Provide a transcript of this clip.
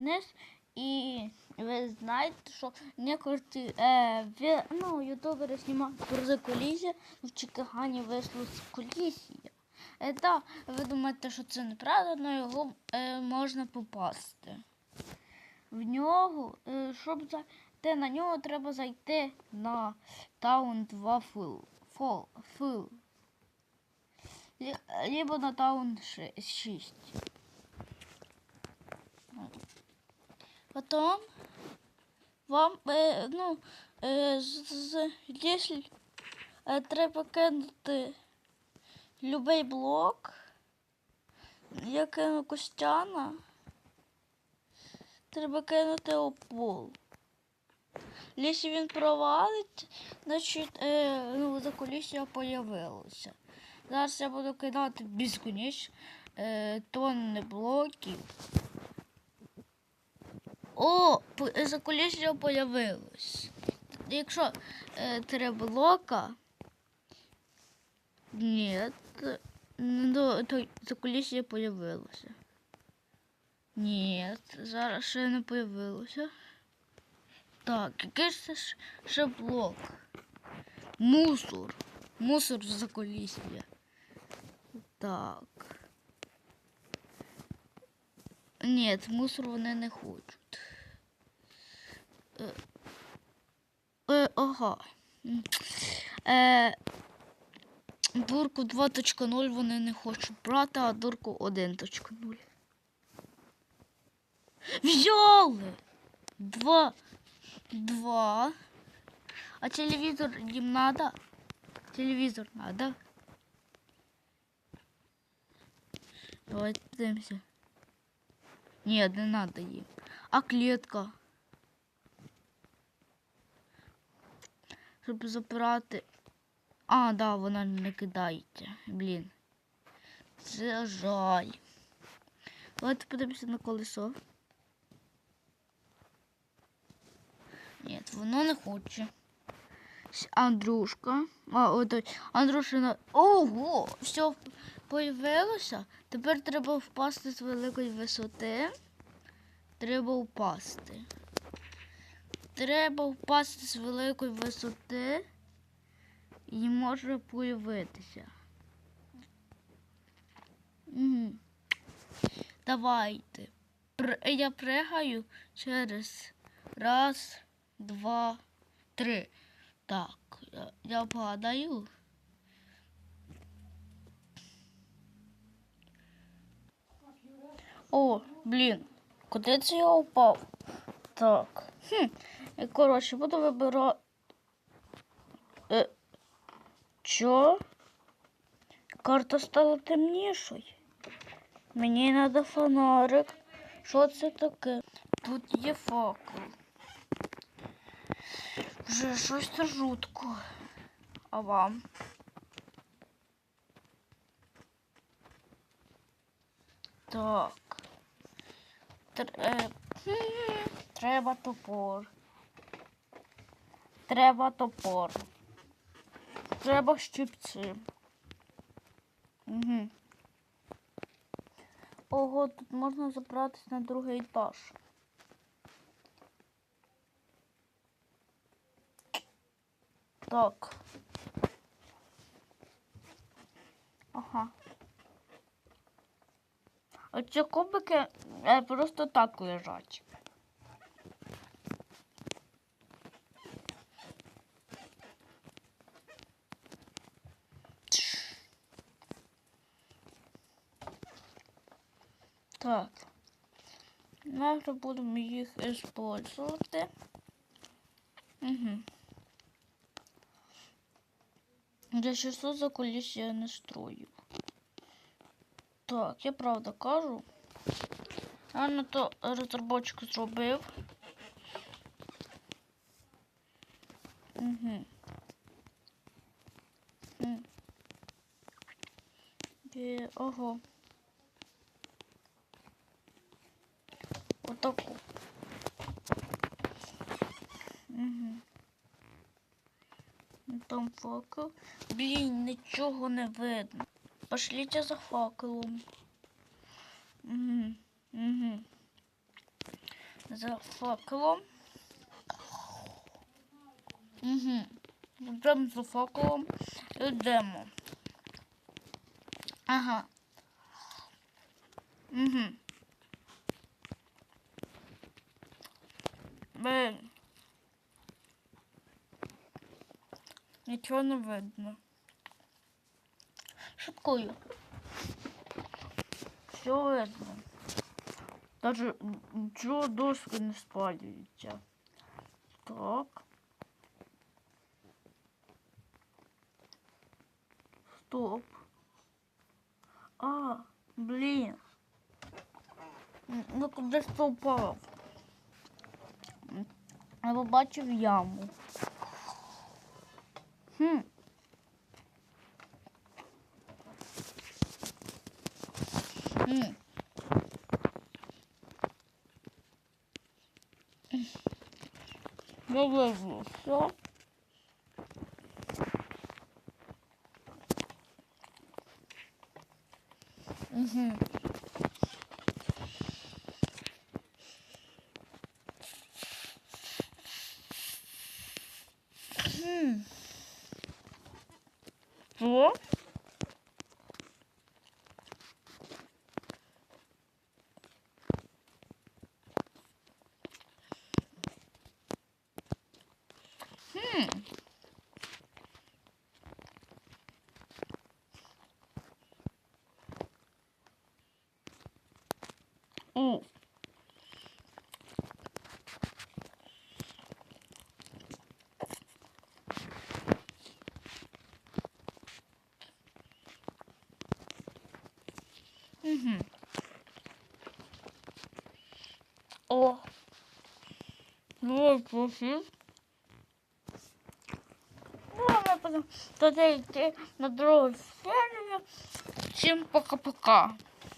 вниз. І ви знаєте, що некоторі е, ви, ну, ютубери знімають про колізію, в Чикагані вийшло з колізія. Е, да, ви думаєте, що це неправда, але його е, можна попасти. В нього, е, щоб зайти на нього, треба зайти на Таун 2 фул. Фол, фул. Лі- Либо на Таун 6. Потом вам, е, ну, е, з, з, якщо е, треба кинути любий блок, я кину Костяна, треба кинути у пол. Якщо він провалить, значить е, ну, за колісся появилося. Зараз я буду кидати безконечно е, тонни блоків. О, по- за колісся появилось. Якщо е, три блока. Ні, ну, то за колісся появилося. Ні, зараз ще не появилося. Так, який ж це ще блок? Мусор. Мусор за колісся. Так. Ні, мусор вони не хочуть. Е, ага. Е, дурку 2.0 вони не хочуть брати, а дурку 1.0. Взяли! Два. Два. А телевизор им надо? Телевизор надо? Давайте подивимося. Ні, не надо їм. А клітка? Щоб забирати. А, да, вона не кидається. Блін. Це жаль. Давайте подивимося на колесо. Ні, воно не хоче. Андрушка. А, ото, Андрушина. Ого! Все появилося. Тепер треба впасти з великої висоти. Треба впасти. Треба впасти з великої висоти і може появитися. Угу. Давайте. Я пригаю через раз, два, три. Так, я, падаю. О, блін, куди це я упав? Так. Хм. Е, Коротше, буду вибирати. Е, чо? Карта стала темнішою. Мені треба фонарик. Що це таке? Тут є факел. Вже щось це жутко. А вам? Так. Е, Треба топор. Треба топор. Треба щипці. Угу. Ого, тут можна забратись на другий етаж. Так. Ага. Оці кубики е, просто так лежать. Так. Ми будемо їх використовувати. Угу. Для часу за кулісі я не строю. Так, я правда кажу. Я на то розробочку зробив. Угу. Ого. Отаку. Угу. Там факел. Блін, нічого не видно. Пошліть за факелом. Угу. Угу. за факелом. Угу. Йдемо за факелом. Йдемо. Ага. Угу. Блин. Нічого не видно. Шуткую. Все видно. Даже нічого доски не спалюється. Так. Стоп. А, блін. Ну кудись то упав. Я побачив яму. Хм. М. Я вижу все. Угу. Хм. Що? Хм. О. Угу. О. Ну, профіль. Ну, а ми будемо йти на другу серію. Всім пока-пока.